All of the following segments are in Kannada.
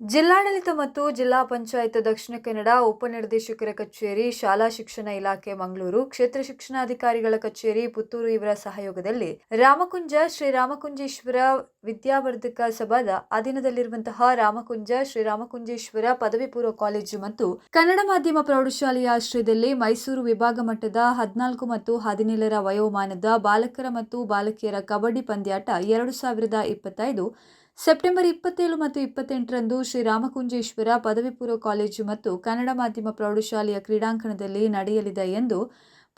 ಜಿಲ್ಲಾಡಳಿತ ಮತ್ತು ಜಿಲ್ಲಾ ಪಂಚಾಯತ್ ದಕ್ಷಿಣ ಕನ್ನಡ ಉಪನಿರ್ದೇಶಕರ ಕಚೇರಿ, ಶಾಲಾ ಶಿಕ್ಷಣ ಇಲಾಖೆ, ಮಂಗಳೂರು. ಕ್ಷೇತ್ರ ಶಿಕ್ಷಣಾಧಿಕಾರಿಗಳ ಕಚೇರಿ, ಪುತ್ತೂರು. ಇವರ ಸಹಯೋಗದಲ್ಲಿ ರಾಮಕುಂಜ, ಶ್ರೀ ರಾಮಕುಂಜೇಶ್ವರ ವಿದ್ಯಾವರ್ಧಕ ಸಭಾದ ಅಧೀನದಲ್ಲಿರುವಂತಹ ರಾಮಕುಂಜ, ಶ್ರೀ ರಾಮಕುಂಜೇಶ್ವರ ಪದವಿ ಪೂರ್ವ ಕಾಲೇಜು ಮತ್ತು ಕನ್ನಡ ಮಾಧ್ಯಮ ಪ್ರೌಢಶಾಲೆಯ ಆಶ್ರಯದಲ್ಲಿ ಮೈಸೂರು ವಿಭಾಗ ಮಟ್ಟದ ಹದಿನಾಲ್ಕು ಮತ್ತು ಹದಿನೇಳರ ವಯೋಮಾನದ ಬಾಲಕರ ಮತ್ತು ಬಾಲಕಿಯರ ಕಬಡ್ಡಿ ಪಂದ್ಯಾಟ ಎರಡು ಸಾವಿರದ ಇಪ್ಪತ್ತೈದು ಸೆಪ್ಟೆಂಬರ್ ಇಪ್ಪತ್ತೇಳು ಮತ್ತು ಇಪ್ಪತ್ತೆಂಟರಂದು ಶ್ರೀರಾಮಕುಂಜೇಶ್ವರ ಪದವಿ ಪೂರ್ವ ಕಾಲೇಜು ಮತ್ತು ಕನ್ನಡ ಮಾಧ್ಯಮ ಪ್ರೌಢಶಾಲೆಯ ಕ್ರೀಡಾಂಗಣದಲ್ಲಿ ನಡೆಯಲಿದೆ ಎಂದು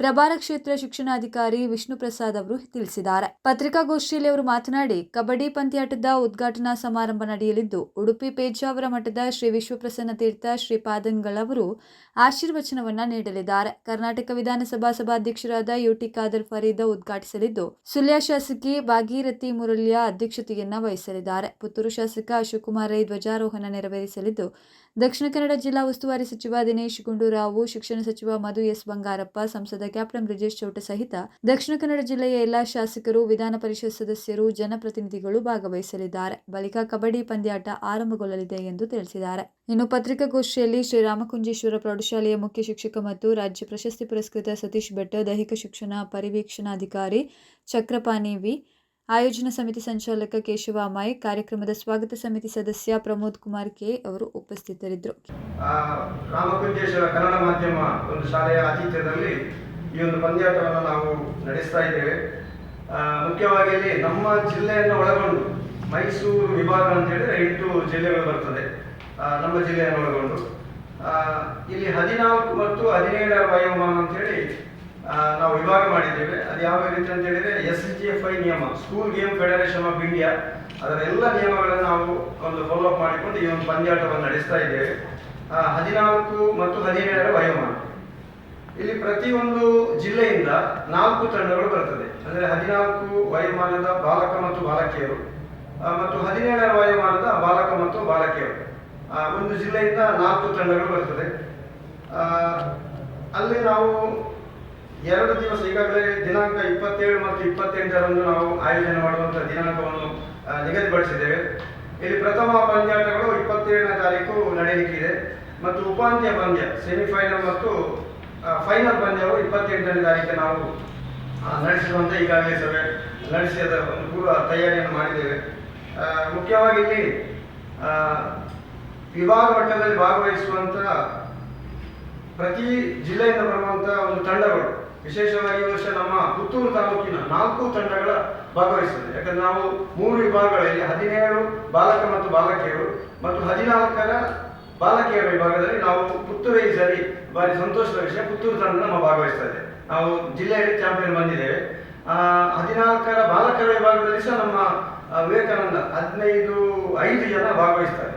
ಪ್ರಭಾರ ಕ್ಷೇತ್ರ ಶಿಕ್ಷಣಾಧಿಕಾರಿ ವಿಷ್ಣು ಪ್ರಸಾದ್ ಅವರು ತಿಳಿಸಿದ್ದಾರೆ. ಪತ್ರಿಕಾಗೋಷ್ಠಿಯಲ್ಲಿ ಅವರು ಮಾತನಾಡಿ, ಕಬಡ್ಡಿ ಪಂದ್ಯಾಟದ ಉದ್ಘಾಟನಾ ಸಮಾರಂಭ ನಡೆಯಲಿದ್ದು, ಉಡುಪಿ ಪೇಜಾವರ ಮಠದ ಶ್ರೀ ವಿಶ್ವಪ್ರಸನ್ನ ತೀರ್ಥ ಶ್ರೀ ಪಾದಂಗಳವರು ಆಶೀರ್ವಚನವನ್ನ ನೀಡಲಿದ್ದಾರೆ. ಕರ್ನಾಟಕ ವಿಧಾನಸಭಾ ಸಭಾಧ್ಯಕ್ಷರಾದ ಯುಟಿ ಖಾದರ್ ಫರೀದ್ ಉದ್ಘಾಟಿಸಲಿದ್ದು, ಸುಳ್ಯ ಶಾಸಕಿ ಭಾಗೀರಥಿ ಮುರಳಿಯ ಅಧ್ಯಕ್ಷತೆಯನ್ನ ವಹಿಸಲಿದ್ದಾರೆ. ಪುತ್ತೂರು ಶಾಸಕ ಅಶೋಕ್ ಕುಮಾರ್ ರೈ ಧ್ವಜಾರೋಹಣ ನೆರವೇರಿಸಲಿದ್ದು ದಕ್ಷಿಣ ಕನ್ನಡ ಜಿಲ್ಲಾ ಉಸ್ತುವಾರಿ ಸಚಿವ ದಿನೇಶ್ ಗುಂಡೂರಾವು, ಶಿಕ್ಷಣ ಸಚಿವ ಮಧು ಎಸ್ ಬಂಗಾರಪ್ಪ, ಸಂಸದ ಕ್ಯಾಪ್ಟನ್ ಬ್ರಿಜೇಶ್ ಚೌಟ ಸಹಿತ ದಕ್ಷಿಣ ಕನ್ನಡ ಜಿಲ್ಲೆಯ ಎಲ್ಲಾ ಶಾಸಕರು, ವಿಧಾನ ಪರಿಷತ್ ಸದಸ್ಯರು, ಜನಪ್ರತಿನಿಧಿಗಳು ಭಾಗವಹಿಸಲಿದ್ದಾರೆ. ಬಳಿಕ ಕಬಡ್ಡಿ ಪಂದ್ಯಾಟ ಆರಂಭಗೊಳ್ಳಲಿದೆ ಎಂದು ತಿಳಿಸಿದ್ದಾರೆ. ಇನ್ನು ಪತ್ರಿಕಾಗೋಷ್ಠಿಯಲ್ಲಿ ಶ್ರೀರಾಮಕುಂಜೇಶ್ವರ ಪ್ರೌಢಶಾಲೆಯ ಮುಖ್ಯ ಶಿಕ್ಷಕ ಮತ್ತು ರಾಜ್ಯ ಪ್ರಶಸ್ತಿ ಪುರಸ್ಕೃತ ಸತೀಶ್ ಭಟ್, ದೈಹಿಕ ಶಿಕ್ಷಣ ಪರಿವೀಕ್ಷಣಾಧಿಕಾರಿ ಚಕ್ರಪಾಣಿ ವಿ. ಆಯೋಜನಾ ಸಮಿತಿ ಸಂಚಾಲಕ ಕೇಶವ ಅಮಾಯಿ ಕಾರ್ಯಕ್ರಮದ ಸ್ವಾಗತ ಸಮಿತಿ ಸದಸ್ಯ ಪ್ರಮೋದ್ ಕುಮಾರ್ ಕೆ ಅವರು ಉಪಸ್ಥಿತರಿದ್ದರು. ರಾಮಕುಂಜೇಶ್ವರ ಕನ್ನಡ ಮಾಧ್ಯಮ ಒಂದು ಶಾಲೆಯ ಆತಿಥ್ಯದಲ್ಲಿ ಈ ಒಂದು ಪಂದ್ಯಾಟವನ್ನು ನಾವು ನಡೆಸ್ತಾ ಇದ್ದೇವೆ. ಮುಖ್ಯವಾಗಿ ಇಲ್ಲಿ ನಮ್ಮ ಜಿಲ್ಲೆಯನ್ನು ಒಳಗೊಂಡು ಮೈಸೂರು ವಿಭಾಗ ಅಂತ ಹೇಳಿದ್ರೆ ಎಂಟು ಜಿಲ್ಲೆಗಳು ಬರ್ತದೆ. ನಮ್ಮ ಜಿಲ್ಲೆಯನ್ನು ಒಳಗೊಂಡು. ಇಲ್ಲಿ ಹದಿನಾಲ್ಕು ಮತ್ತು ಹದಿನೇಳರ ವಯೋಮಾನ ಅಂತೇಳಿ ಆ, ನಾವು ವಿಭಾಗ ಮಾಡಿದ್ದೇವೆ. ಅದು ಯಾವ ರೀತಿ ಅಂತ ಹೇಳಿದ್ರೆ ಎಸ್ ಜಿ ಎಫ್ ಐ ನಿಯಮ school game federation of India ಅದರ ಎಲ್ಲ ನಿಯಮಗಳನ್ನು ನಾವು ಒಂದು ಫಾಲೋ ಅಪ್ ಮಾಡಿಕೊಂಡು ಈ ಒಂದು ಪಂದ್ಯಾಟವನ್ನು ನಡೆಸ್ತಾ ಇದ್ದೇವೆ. ಹದಿನಾಲ್ಕು ಮತ್ತು ಹದಿನೇಳರ ವಯೋಮಾನ. ಇಲ್ಲಿ ಪ್ರತಿಯೊಂದು ಜಿಲ್ಲೆಯಿಂದ ನಾಲ್ಕು ತಂಡಗಳು ಬರ್ತದೆ. ಅಂದರೆ ಹದಿನಾಲ್ಕು ವಯೋಮಾನದ ಬಾಲಕ ಮತ್ತು ಬಾಲಕಿಯರು ಮತ್ತು ಹದಿನೇಳರ ವಯೋಮಾನದ ಬಾಲಕ ಮತ್ತು ಬಾಲಕಿಯರು. ಒಂದು ಜಿಲ್ಲೆಯಿಂದ ನಾಲ್ಕು ತಂಡಗಳು ಬರ್ತದೆ. ಅಲ್ಲಿ ನಾವು ಎರಡು ದಿವಸ ಈಗಾಗಲೇ ದಿನಾಂಕ ಇಪ್ಪತ್ತೇಳು ಮತ್ತು ಇಪ್ಪತ್ತೆಂಟರಂದು ನಾವು ಆಯೋಜನೆ ಮಾಡುವಂತಹ ದಿನಾಂಕವನ್ನು ನಿಗದಿಪಡಿಸಿದ್ದೇವೆ. ಇಲ್ಲಿ ಪ್ರಥಮ ಪಂದ್ಯಾಟಗಳು ಇಪ್ಪತ್ತೇಳನೇ ತಾರೀಕು ನಡೆಯಲಿಕ್ಕಿದೆ. ಮತ್ತು ಉಪಾಂತ್ಯ ಪಂದ್ಯ, ಸೆಮಿಫೈನಲ್ ಮತ್ತು ಫೈನಲ್ ಪಂದ್ಯವು ಇಪ್ಪತ್ತೆಂಟನೇ ತಾರೀಕು ನಾವು ನಡೆಸಿರುವಂತೆ ಈಗಾಗಲೇ ಸಭೆ ನಡೆಸಿದ ಒಂದು ಪೂರ್ವ ತಯಾರಿಯನ್ನು ಮಾಡಿದ್ದೇವೆ. ಮುಖ್ಯವಾಗಿ ಇಲ್ಲಿ ವಿಭಾಗ ಮಟ್ಟದಲ್ಲಿ ಭಾಗವಹಿಸುವಂತಹ ಪ್ರತಿ ಜಿಲ್ಲೆಯಿಂದ ಬರುವಂತಹ ಒಂದು ತಂಡಗಳು. ವಿಶೇಷವಾಗಿ ವರ್ಷ ನಮ್ಮ ಪುತ್ತೂರು ತಾಲೂಕಿನ ನಾಲ್ಕು ತಂಡಗಳ ಭಾಗವಹಿಸ್ತದೆ. ಯಾಕಂದ್ರೆ ನಾವು ಮೂರು ವಿಭಾಗಗಳಲ್ಲಿ ಹದಿನೇಳು ಬಾಲಕ ಮತ್ತು ಬಾಲಕಿಯರು ಮತ್ತು ಹದಿನಾಲ್ಕರ ಬಾಲಕಿಯರ ವಿಭಾಗದಲ್ಲಿ ನಾವು ಪುತ್ತೂರು ಸರಿ ಬಾರಿ ಸಂತೋಷದ ವಿಷಯ, ಪುತ್ತೂರು ತಂಡ ನಮ್ಮ ಭಾಗವಹಿಸ್ತಾ ಇದೆ ನಾವು ಜಿಲ್ಲೆಯಲ್ಲಿ ಚಾಂಪಿಯನ್ ಬಂದಿದ್ದೇವೆ. ಹದಿನಾಲ್ಕರ ಬಾಲಕರ ವಿಭಾಗದಲ್ಲಿ ಸಹ ನಮ್ಮ ವಿವೇಕಾನಂದ ಹದಿನೈದು, ಐದು ಜನ ಭಾಗವಹಿಸ್ತಾರೆ.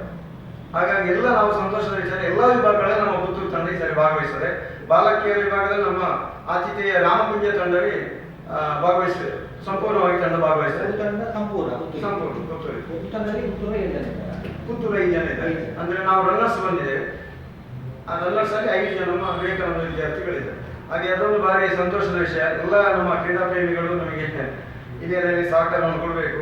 ಹಾಗಾಗಿ ಎಲ್ಲ ನಾವು ಸಂತೋಷದ ವಿಚಾರ, ಎಲ್ಲ ವಿಭಾಗಗಳಲ್ಲಿ ನಮ್ಮ ಪುತ್ತೂರು ತಂಡ ಈ ಸಾರಿ ಭಾಗವಹಿಸ್ತದೆ ಬಾಲಕಿಯರ ವಿಭಾಗದಲ್ಲಿ ನಮ್ಮ ಆತಿಥೇಯ ರಾಮಪುಂಜ ತಂಡವೇ ಭಾಗವಹಿಸಿದೆ ಸಂಪೂರ್ಣವಾಗಿ ತಂಡ ಭಾಗವಹಿಸಿದೆ ತಂಡ ಸಂಪೂರ್ಣ ಸಂಪೂರ್ಣ ಪುತ್ತೂರು ಐದು ಜನ ಇದ್ದಾರೆ ಅಂದ್ರೆ ನಾವು ರನ್ನರ್ಸ್ ಬಂದಿದ್ದೇವೆ. ಆ ರನ್ನರ್ಸ್ ಅಲ್ಲಿ ಐದು ಜನ ನಮ್ಮ ವಿವೇಕಾನಂದ ವಿದ್ಯಾರ್ಥಿಗಳಿದ್ದಾರೆ. ಹಾಗೆ ಅದೊಂದು ಬಾರಿ ಸಂತೋಷದ ವಿಷಯ. ಎಲ್ಲ ನಮ್ಮ ಕ್ರೀಡಾ ಪ್ರೇಮಿಗಳು ನಮಗೆ ಹಿರಿಯರಲ್ಲಿ ಸಹಕಾರವನ್ನು ಕೊಡಬೇಕು.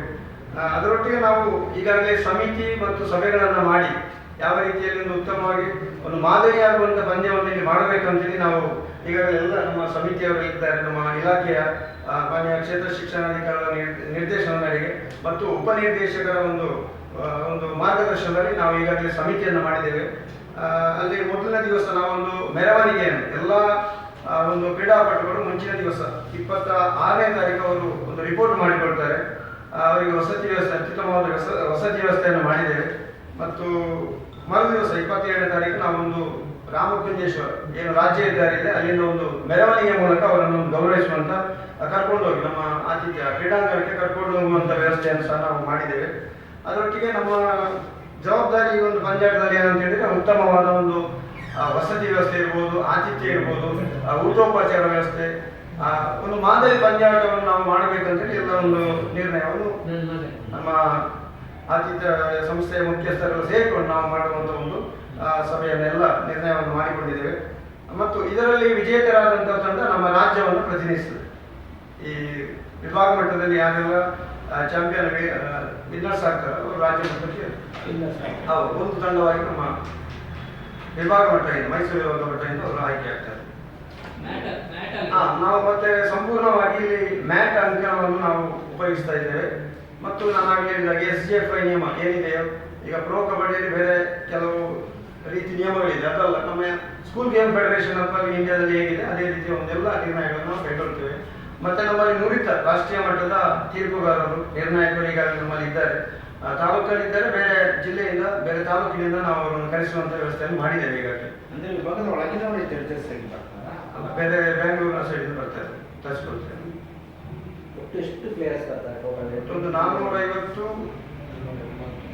ಅದರೊಟ್ಟಿಗೆ ನಾವು ಈಗಾಗಲೇ ಸಮಿತಿ ಮತ್ತು ಸಭೆಗಳನ್ನು ಮಾಡಿ ಯಾವ ರೀತಿಯಲ್ಲಿ ಒಂದು ಉತ್ತಮವಾಗಿ ಒಂದು ಮಾದರಿಯಾಗುವಂಥ ಪಂದ್ಯವನ್ನು ಇಲ್ಲಿ ಮಾಡಬೇಕಂತೇಳಿ ನಾವು ಈಗಾಗಲೇ ಎಲ್ಲ ನಮ್ಮ ಸಮಿತಿಯವರು ಇದ್ದಾರೆ ನಮ್ಮ ಇಲಾಖೆಯ ಮಾನ್ಯ ಕ್ಷೇತ್ರ ಶಿಕ್ಷಣಾಧಿಕಾರಿಗಳ ನಿರ್- ನಿರ್ದೇಶನ ಮತ್ತು ಉಪನಿರ್ದೇಶಕರ ಒಂದು ಒಂದು ಮಾರ್ಗದರ್ಶನದಲ್ಲಿ ನಾವು ಈಗಾಗಲೇ ಸಮಿತಿಯನ್ನು ಮಾಡಿದ್ದೇವೆ. ಅಲ್ಲಿ ಮೊದಲನೇ ದಿವಸ ನಾವೊಂದು ಮೆರವಣಿಗೆಯನ್ನು, ಎಲ್ಲ ಒಂದು ಕ್ರೀಡಾಪಟುಗಳು ಮುಂಚಿನ ದಿವಸ ಇಪ್ಪತ್ತ ಆರನೇ ತಾರೀಕು ಅವರು ಒಂದು ರಿಪೋರ್ಟ್ ಮಾಡಿಕೊಳ್ತಾರೆ ಅವರಿಗೆ ವಸತಿ ವ್ಯವಸ್ಥೆ, ಅತ್ಯುತ್ತಮವಾದ ವಸ- ವಸತಿ ವ್ಯವಸ್ಥೆಯನ್ನು ಮಾಡಿದ್ದೇವೆ. ಮತ್ತು ಮರು ದಿವಸ ಇಪ್ಪತ್ತೇಳನೇ ತಾರೀಕು ನಾವೊಂದು ರಾಮಕುಂಜೇಶ್ವರ ಏನು ರಾಜ್ಯ ಇದ್ದಾರೆ ಇದೆ ಅಲ್ಲಿಂದ ಒಂದು ಮೆರವಣಿಗೆ ಮೂಲಕ ಅವರನ್ನು ಗೌರವಿಸುವಂತ ಕರ್ಕೊಂಡು ಹೋಗಿ ನಮ್ಮ ಆತಿಥ್ಯ ಕ್ರೀಡಾಂಗಣಕ್ಕೆ ಕರ್ಕೊಂಡು ಹೋಗುವಂತ ವ್ಯವಸ್ಥೆಯನ್ನು ಸಹ ನಾವು ಮಾಡಿದ್ದೇವೆ. ಅದರೊಟ್ಟಿಗೆ ನಮ್ಮ ಜವಾಬ್ದಾರಿ ಈ ಒಂದು ಪಂಚಾಯತ್ನಲ್ಲಿ ಏನಂತ ಹೇಳಿದ್ರೆ ಉತ್ತಮವಾದ ಒಂದು ವಸತಿ ವ್ಯವಸ್ಥೆ ಇರ್ಬೋದು ಆತಿಥ್ಯ ಇರ್ಬೋದು ಊಟೋಪಚಾರ ವ್ಯವಸ್ಥೆ ಆ, ಒಂದು ಮಾದರಿ ಪಂಜಾಟವನ್ನು ನಾವು ಮಾಡಬೇಕಂತೇಳಿ ಎಲ್ಲ ಒಂದು ನಿರ್ಣಯವನ್ನು ನಮ್ಮ ಆತಿಥ್ಯ ಸಂಸ್ಥೆಯ ಮುಖ್ಯಸ್ಥರೆಲ್ಲ ಸೇರಿಕೊಂಡು ನಾವು ಮಾಡುವಂಥ ಒಂದು ಆ, ಸಭೆಯನ್ನೆಲ್ಲ ನಿರ್ಣಯವನ್ನು ಮಾಡಿಕೊಂಡಿದ್ದೇವೆ. ಮತ್ತು ಇದರಲ್ಲಿ ವಿಜೇತರಾದಂಥ ತಂಡ ನಮ್ಮ ರಾಜ್ಯವನ್ನು ಪ್ರತಿನಿಧಿಸ್ತದೆ ಈ ವಿಭಾಗ ಮಟ್ಟದಲ್ಲಿ ಯಾರೆಲ್ಲ ಚಾಂಪಿಯನ್ ವಿನ್ನರ್ಸ್ ಆಗ್ತಾರೆ ಅವರು ರಾಜ್ಯ ಮಟ್ಟಕ್ಕೆ ಒಂದು ತಂಡವಾಗಿ ನಮ್ಮ ವಿಭಾಗ ಮಟ್ಟದಿಂದ ಮೈಸೂರು ವಿಭಾಗ ಮಟ್ಟದಿಂದ ಅವರು ಆಯ್ಕೆ ಆಗ್ತಾರೆ. ನಾವು ಮತ್ತೆ ಸಂಪೂರ್ಣವಾಗಿ ಇಲ್ಲಿ ಮ್ಯಾಟ್ ಅಂಕಣವನ್ನು ನಾವು ಉಪಯೋಗಿಸ್ತಾ ಇದ್ದೇವೆ. ಮತ್ತು ನಾನು ಆಗಲೇ ಹೇಳಿದಾಗ ಎಸ್ ಜಿ ಎಫ್ ಐ ನಿಯಮ ಏನಿದೆ ಈಗ ಪ್ರೋ ಕಬಡ್ಡಿಯಲ್ಲಿ ಬೇರೆ ಕೆಲವು ರೀತಿ ನಿಯಮಗಳಿದೆ. ಅದಲ್ಲ ನಮ್ಮ ಸ್ಕೂಲ್ ಗೇಮ್ ಫೆಡರೇಷನ್ ಅಂತ ಇಂಡಿಯಾದಲ್ಲಿ ಹೇಗಿದೆ ಅದೇ ರೀತಿ ಒಂದೆಲ್ಲ ನಿರ್ಣಯಗಳನ್ನು ನಾವು ಕೈಗೊಳ್ತೇವೆ ಮತ್ತೆ ನಮ್ಮಲ್ಲಿ ನುರಿತ ರಾಷ್ಟ್ರೀಯ ಮಟ್ಟದ ತೀರ್ಪುಗಾರರು ನಿರ್ಣಾಯಕರು ಈಗಾಗಲೇ ನಮ್ಮಲ್ಲಿ ಇದ್ದಾರೆ. ಆ, ತಾಲೂಕಲ್ಲಿದ್ದರೆ ಬೇರೆ ಜಿಲ್ಲೆಯಿಂದ ಬೇರೆ ತಾಲೂಕಿನಿಂದ ನಾವು ಅವರನ್ನು ಕರೆಸುವಂತ ವ್ಯವಸ್ಥೆಯನ್ನು ಮಾಡಿದ್ದೇವೆ ಈಗಾಗಲೇ. ಅಂದ್ರೆ ವಿಭಾಗದ ಒಳಗಿನವರೇ ಜಡ್ಜಸ್ಸಾಗಿ ಬರ್ತಾರಾ ಅಲ್ಲ, ಬೇರೆ ಬೆಂಗಳೂರಿನ ಸೈಡಿಂದ ಬರ್ತಾರೆ ತರಿಸ್ಕೊಳ್ತೇವೆ ಒಟ್ಟು ಎಷ್ಟು ಪ್ಲೇಯರ್ಸ್ ಬರ್ತಾರೆ ಟೋಟಲ್ ಒಂದು ನಾನ್ನೂರ ಐವತ್ತು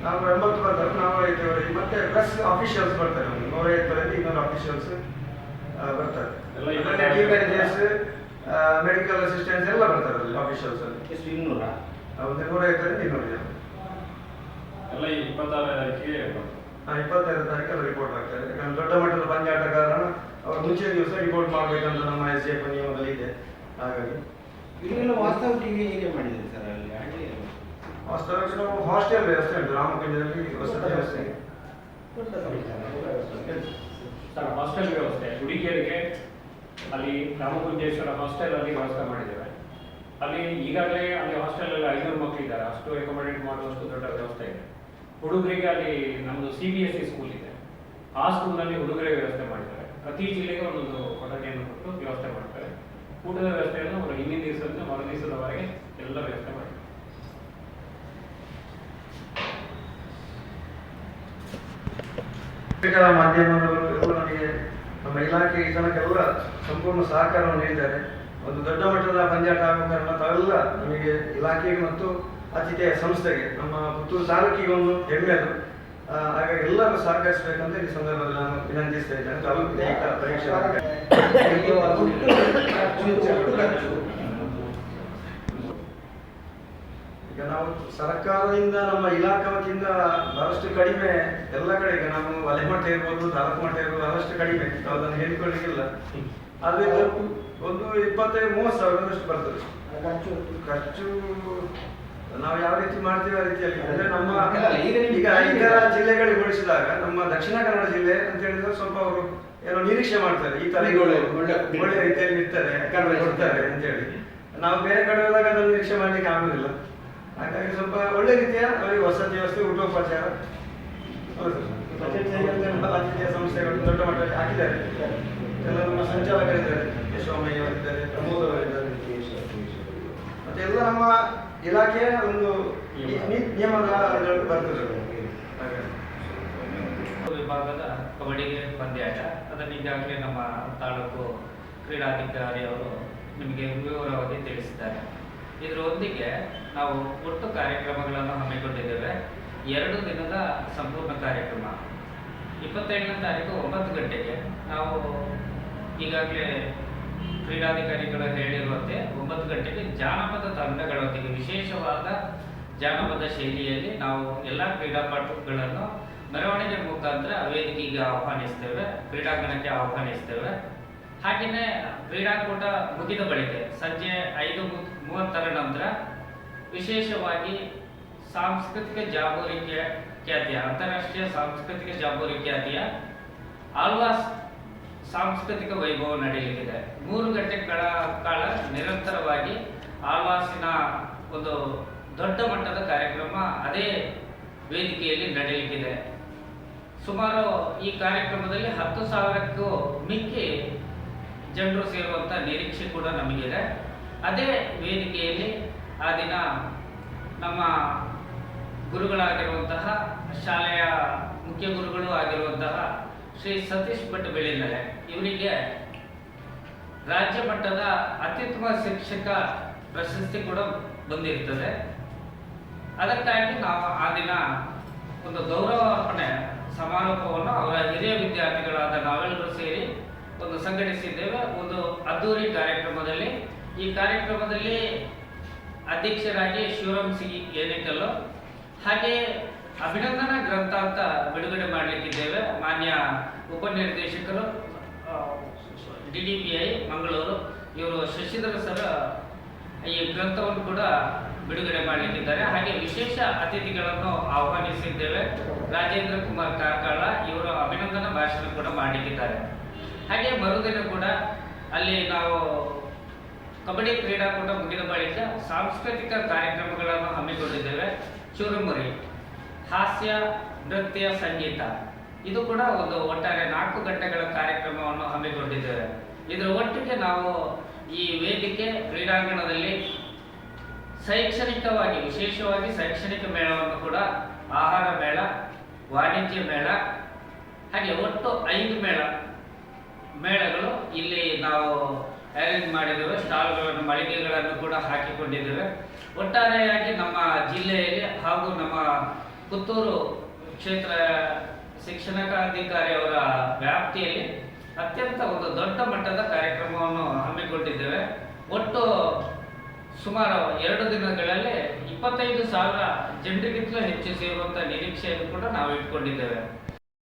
ನಾನ್ನೂರ ಎಂಬತ್ತು ಬರ್ತಾರೆ ನಾನ್ನೂರ ಐವತ್ತುವರೆಗೆ ಮತ್ತೆ ಪ್ಲಸ್ ಅಫಿಷಿಯಲ್ಸ್ ಬರ್ತಾರೆ. ಒಂದು ನೂರ ಐವತ್ತರಿಂದ ಇನ್ನೂರು ಅಫಿಷಿಯಲ್ಸ್ ಬರ್ತಾರೆ. ಟೀಮ್ ಮ್ಯಾನೇಜರ್ಸ್ ಮೆಡಿಕಲ್ ಅಸಿಸ್ಟೆಂಟ್ಸ್ ಎಲ್ಲ ಬರ್ತಾರೆ ಅಲ್ಲಿ ಅಫಿಷಿಯಲ್ಸ್ ಅಲ್ಲಿ. ಎಷ್ಟು ಇನ್ನೂರ? ಒಂದು ನೂರ ಐವತ್ತರಿಂದ ಇನ್ನೂರು ಜನ. ಎಲ್ಲ ಇಪ್ಪತ್ತಾರು ಇಪ್ಪತ್ತಾರನೇ ತಾರೀಕಿಗೆ ಹಾಂ ಆ, ಇಪ್ಪತ್ತೈದು ತಾರೀಕಲ್ಲಿ ರಿಪೋರ್ಟ್ ಆಗ್ತಾರೆ ಯಾಕಂದ್ರೆ ದೊಡ್ಡ ಮಟ್ಟದ ಬಂದಾಟ ಕಾರಣ ಅವರು ಮುಂಚೆ ದಿವಸ ರಿಪೋರ್ಟ್ ಮಾಡಬೇಕಂತ ನಮ್ಮ ಎಸ್ ಎಫ್ ನಿಯಮದಲ್ಲಿ ಇದೆ ಹಾಗಾಗಿ ಇಲ್ಲೆಲ್ಲ ವಾಸ್ತವ ಟಿವಿ ಹೇಗೆ ಮಾಡಿದೆ ಸರ್ ಅಲ್ಲಿ? ಹಾಗೆ ವಾಸ್ತವವಾಗಿ ನಾವು ಹಾಸ್ಟೆಲ್ ವ್ಯವಸ್ಥೆ ಉಂಟು ರಾಮಕುಂಜದಲ್ಲಿ ವಸತಿ ವ್ಯವಸ್ಥೆ ಇದೆ. ಸರ್ ಹಾಸ್ಟೆಲ್ ವ್ಯವಸ್ಥೆ ಹುಡುಗಿಯರಿಗೆ ಅಲ್ಲಿ ರಾಮಗುಂಜೇಶ್ವರ ಹಾಸ್ಟೆಲ್ ಅಲ್ಲಿ ವ್ಯವಸ್ಥೆ ಮಾಡಿದ್ದೇವೆ. ಅಲ್ಲಿ ಈಗಾಗಲೇ ಅಲ್ಲಿ ಹಾಸ್ಟೆಲ್ ಅಲ್ಲಿ ಐನೂರು ಮಕ್ಕಳು ಇದ್ದಾರೆ. ಅಷ್ಟು ಅಕೊಮಡೇಟ್ ಮಾಡುವಷ್ಟು ದೊಡ್ಡ ವ್ಯವಸ್ಥೆ ಇದೆ. ಹುಡುಗರಿಗೆ ಅಲ್ಲಿ ನಮ್ಮದು C B S E school ಇದೆ. ಆ ಸ್ಕೂಲ್ನಲ್ಲಿ ಹುಡುಗರಿಗೆ ಪ್ರತಿ ಜಿಲ್ಲೆಗೆ ಒಂದೊಂದು ಕೊಠಡಿಯನ್ನು ಕೊಟ್ಟು ವ್ಯವಸ್ಥೆ ಮಾಡ್ತಾರೆ. ಊಟದ ವ್ಯವಸ್ಥೆಯನ್ನು ಅವರು ಹಿಂದಿನ ದಿವಸದಿಂದ ಮರು ದಿವಸದವರೆಗೆ ಎಲ್ಲ ವ್ಯವಸ್ಥೆ ಮಾಡ್ತಾರೆ. ಮಾಧ್ಯಮದವರು ಎಲ್ಲ ನಮಗೆ ನಮ್ಮ ಇಲಾಖೆ ಈ ಸಂಪೂರ್ಣ ಸಹಕಾರವನ್ನು ನೀಡಿದ್ದಾರೆ. ಒಂದು ದೊಡ್ಡ ಮಟ್ಟದ ಪಂಜಾಟ ಆಗುವ ಕಾರಣ ತಾವೆಲ್ಲ ನಮಗೆ ಇಲಾಖೆಗೆ ಮತ್ತು ಆತಿಥ್ಯ ಸಂಸ್ಥೆಗೆ ನಮ್ಮ ಪುತ್ತೂರು ತಾಲೂಕಿಗೆ ಒಂದು ಹೆಮ್ಮೆ ಅದು ಹಾಗಾಗಿ ಎಲ್ಲರೂ ಸಹಕರಿಸಬೇಕಂತ ಈ ಸಂದರ್ಭದಲ್ಲಿ ನಾನು ವಿನಂತಿಸ್ತಾ ಇದ್ದೇನೆ. ತಾಲೂಕು ದೈಹಿಕ ಪರೀಕ್ಷೆ ಈಗ ನಾವು ಸರ್ಕಾರದಿಂದ ನಮ್ಮ ಇಲಾಖೆ ವತಿಯಿಂದ ಬಹಳಷ್ಟು ಕಡಿಮೆ ಎಲ್ಲ ಕಡೆ ಈಗ ನಾವು ವಲಯ ಮಟ್ಟ ಇರ್ಬೋದು ತಾಲೂಕು ಮಟ್ಟ ಇರ್ಬೋದು ಬಹಳಷ್ಟು ಕಡಿಮೆ. ನಾವು ಅದನ್ನು ಹೇಳಿಕೊಳ್ಳಿಕ್ಕಿಲ್ಲ. ಆದ್ರೆ ಒಂದು ಇಪ್ಪತ್ತೈದು ಮೂವತ್ತು ಸಾವಿರದಷ್ಟು ಬರ್ತದೆ. ಖರ್ಚು ನಾವು ಯಾವ ರೀತಿ ಮಾಡ್ತೀವಿ ಆ ರೀತಿಯಲ್ಲಿ? ಅಂದ್ರೆ ನಮ್ಮ ಈಗ ಇತರ ಜಿಲ್ಲೆಗಳಿಗೆ ಹೋಲಿಸಿದಾಗ ನಮ್ಮ ದಕ್ಷಿಣ ಕನ್ನಡ ಜಿಲ್ಲೆ ಅಂತ ಹೇಳಿದ್ರೆ ಸ್ವಲ್ಪ ಅವರು ಏನೋ ನಿರೀಕ್ಷೆ ಮಾಡ್ತಾರೆ. ಈ ತರ ಒಳ್ಳೆ- ರೀತಿಯಲ್ಲಿ ಇರ್ತಾರೆ ಯಾಕಂದ್ರೆ ಕೊಡ್ತಾರೆ ಅಂತ ಹೇಳಿ. ನಾವು ಬೇರೆ ಕಡೆ ಹೋದಾಗ ಅದನ್ನು ನಿರೀಕ್ಷೆ ಮಾಡ್ಲಿಕ್ಕೆ ಆಗುದಿಲ್ಲ. ಹಾಗಾಗಿ ಸ್ವಲ್ಪ ಒಳ್ಳೆ ರೀತಿಯ ಅವರಿಗೆ ವಸತಿ ವ್ಯವಸ್ಥೆ ಊಟೋಪಚಾರ ರಾಜಕೀಯ ಆತಿಥ್ಯ ಸಂಸ್ಥೆಗಳು ದೊಡ್ಡ ಮಟ್ಟದಲ್ಲಿ ಹಾಕಿದ್ದಾರೆ. ಎಲ್ಲ ನಮ್ಮ ಸಂಚಾಲಕರಿದ್ದಾರೆ ಯಶೋಮಯ್ಯ ಅವರಿದ್ದಾರೆ ಪ್ರಮೋದ್ ಅವರಿದ್ದಾರೆ ಮತ್ತೆ ಎಲ್ಲ ನಮ್ಮ ಇಲಾಖೆಯ ಒಂದು ನಿಯಮದ ಬರ್ತದೆ ವಿಭಾಗದ ಕಬಡ್ಡಿ ಪಂದ್ಯಾಟ ಅದನ್ನು ಈಗಾಗಲೇ ನಮ್ಮ ತಾಲೂಕು ಕ್ರೀಡಾಧಿಕಾರಿಯವರು ನಿಮಗೆ ವಿವರವಾಗಿ ತಿಳಿಸಿದ್ದಾರೆ. ಇದರೊಂದಿಗೆ ನಾವು ಒಟ್ಟು ಕಾರ್ಯಕ್ರಮಗಳನ್ನು ಹಮ್ಮಿಕೊಂಡಿದ್ದೇವೆ. ಎರಡು ದಿನದ ಸಂಪೂರ್ಣ ಕಾರ್ಯಕ್ರಮ. ಇಪ್ಪತ್ತೇಳನೇ ತಾರೀಕು ಒಂಬತ್ತು ಗಂಟೆಗೆ ನಾವು ಈಗಾಗಲೇ ಕ್ರೀಡಾಧಿಕಾರಿಗಳು ಹೇಳಿರುವಂತೆ ಒಂಬತ್ತು ಗಂಟೆಗೆ ಜಾನಪದ ತಂಡಗಳೊಂದಿಗೆ ವಿಶೇಷವಾದ ಜಾನಪದ ಶೈಲಿಯಲ್ಲಿ ನಾವು ಎಲ್ಲ ಕ್ರೀಡಾಪಟುಗಳನ್ನು ಮೆರವಣಿಗೆ ಮುಖಾಂತರ ವೇದಿಕೆಗೆ ಆಹ್ವಾನಿಸ್ತೇವೆ, ಕ್ರೀಡಾಂಗಣಕ್ಕೆ ಆಹ್ವಾನಿಸ್ತೇವೆ. ಹಾಗೆಯೇ ಕ್ರೀಡಾಕೂಟ ಮುಗಿದ ಬಳಿಕ ಸಂಜೆ ಐದು ಮೂವತ್ತರ ನಂತರ ವಿಶೇಷವಾಗಿ ಸಾಂಸ್ಕೃತಿಕ ಜಾಗೂರಿ ಖ್ಯಾ- ಖ್ಯಾತಿಯ ಅಂತಾರಾಷ್ಟ್ರೀಯ ಸಾಂಸ್ಕೃತಿಕ ಜಾಗೂರಿ ಖ್ಯಾತಿಯ ಆಳ್ವಾಸ್ ಸಾಂಸ್ಕೃತಿಕ ವೈಭವ ನಡೆಯಲಿದೆ ಮೂರು ಗಂಟೆಗಳ ಕಾಲ ನಿರಂತರವಾಗಿ ಆಳ್ವಾಸಿನ ಒಂದು ದೊಡ್ಡ ಮಟ್ಟದ ಕಾರ್ಯಕ್ರಮ ಅದೇ ವೇದಿಕೆಯಲ್ಲಿ ನಡೆಯಲಿದೆ ಸುಮಾರು ಈ ಕಾರ್ಯಕ್ರಮದಲ್ಲಿ ಹತ್ತು ಸಾವಿರಕ್ಕೂ ಮಿಕ್ಕಿ ಜನರು ಸೇರುವಂಥ ನಿರೀಕ್ಷೆ ಕೂಡ ನಮಗಿದೆ. ಅದೇ ವೇದಿಕೆಯಲ್ಲಿ ಆ ದಿನ ನಮ್ಮ ಗುರುಗಳಾಗಿರುವಂತಹ ಶಾಲೆಯ ಮುಖ್ಯ ಗುರುಗಳು ಆಗಿರುವಂತಹ ಶ್ರೀ ಸತೀಶ್ ಭಟ್ ಬೆಳಿನಲೆ ಇವರಿಗೆ ರಾಜ್ಯ ಮಟ್ಟದ ಅತ್ಯುತ್ತಮ ಶಿಕ್ಷಕ ಪ್ರಶಸ್ತಿ ಕೂಡ ಬಂದಿರ್ತದೆ ಅದಕ್ಕಾಗಿ ನಾವು ಆ ದಿನ ಒಂದು ಗೌರವಾರ್ಪಣೆ ಸಮಾರೋಪವನ್ನು ಅವರ ಹಿರಿಯ ವಿದ್ಯಾರ್ಥಿಗಳಾದ ನಾವೆಲ್ಲರೂ ಸೇರಿ ಒಂದು ಸಂಘಟಿಸಿದ್ದೇವೆ. ಒಂದು ಅದ್ದೂರಿ ಕಾರ್ಯಕ್ರಮದಲ್ಲಿ. ಈ ಕಾರ್ಯಕ್ರಮದಲ್ಲಿ ಅಧ್ಯಕ್ಷರಾಗಿ ಶಿವರಾಮ್ ಸಿಂಗ್ ಏನಿಕಲ್ಲು ಹಾಗೆ ಅಭಿನಂದನಾ ಗ್ರಂಥ ಅಂತ ಬಿಡುಗಡೆ ಮಾಡಲಿಕ್ಕಿದ್ದೇವೆ. ಮಾನ್ಯ ಉಪನಿರ್ದೇಶಕರು D D P I, Mangaluru, ಇವರು ಶಶಿಧರ ಸರ್ ಈ ಗ್ರಂಥವನ್ನು ಕೂಡ ಬಿಡುಗಡೆ ಮಾಡಲಿಕ್ಕಿದ್ದಾರೆ. ಹಾಗೆ ವಿಶೇಷ ಅತಿಥಿಗಳನ್ನು ಆಹ್ವಾನಿಸಿದ್ದೇವೆ. ರಾಜೇಂದ್ರ ಕುಮಾರ್ ಕಾರ್ಕಳ ಇವರು ಅಭಿನಂದನಾ ಭಾಷಣ ಕೂಡ ಮಾಡಲಿಕ್ಕಿದ್ದಾರೆ. ಹಾಗೆ ಮರುದಿನ ಕೂಡ ಅಲ್ಲಿ ನಾವು ಕಬಡ್ಡಿ ಕ್ರೀಡಾಕೂಟ ಮುಗಿದ ಬಳಿಕ ಸಾಂಸ್ಕೃತಿಕ ಕಾರ್ಯಕ್ರಮಗಳನ್ನು ಹಮ್ಮಿಕೊಂಡಿದ್ದೇವೆ. ಚುರುಮುರಿ. ಹಾಸ್ಯ, ನೃತ್ಯ, ಸಂಗೀತ. ಇದು ಕೂಡ ಒಂದು ಒಟ್ಟಾರೆ ನಾಲ್ಕು ಗಂಟೆಗಳ ಕಾರ್ಯಕ್ರಮವನ್ನು ಹಮ್ಮಿಕೊಂಡಿದ್ದೇವೆ. ಇದರ ಒಟ್ಟಿಗೆ ನಾವು ಈ ವೇದಿಕೆ ಕ್ರೀಡಾಂಗಣದಲ್ಲಿ ಶೈಕ್ಷಣಿಕವಾಗಿ, ವಿಶೇಷವಾಗಿ ಶೈಕ್ಷಣಿಕ ಮೇಳವನ್ನು ಕೂಡ, ಆಹಾರ ಮೇಳ, ವಾಣಿಜ್ಯ ಮೇಳ, ಹಾಗೆ ಒಟ್ಟು ಐದು ಮೇಳ, ಮೇಳಗಳು ಇಲ್ಲಿ ನಾವು ಅರೇಂಜ್ ಮಾಡಿದ್ದೇವೆ. ಸ್ಟಾಲ್ಗಳನ್ನು, ಮಳಿಗೆಗಳನ್ನು ಕೂಡ ಹಾಕಿಕೊಂಡಿದ್ದೇವೆ. ಒಟ್ಟಾರೆಯಾಗಿ ನಮ್ಮ ಜಿಲ್ಲೆಯಲ್ಲಿ ಹಾಗೂ ನಮ್ಮ ಪುತ್ತೂರು ಕ್ಷೇತ್ರ ಶಿಕ್ಷಣಾಧಿಕಾರಿ ಅವರ ವ್ಯಾಪ್ತಿಯಲ್ಲಿ ಅತ್ಯಂತ ಒಂದು ದೊಡ್ಡ ಮಟ್ಟದ ಕಾರ್ಯಕ್ರಮವನ್ನು ಹಮ್ಮಿಕೊಂಡಿದ್ದೇವೆ. ಒಟ್ಟು ಸುಮಾರು ಎರಡು ದಿನಗಳಲ್ಲಿ ಇಪ್ಪತ್ತೈದು ಸಾವಿರ ಜನರಿಗಿಂತಲೂ ಹೆಚ್ಚು ಸೇರುವಂತ ನಿರೀಕ್ಷೆಯನ್ನು ಕೂಡ ನಾವು ಇಟ್ಕೊಂಡಿದ್ದೇವೆ.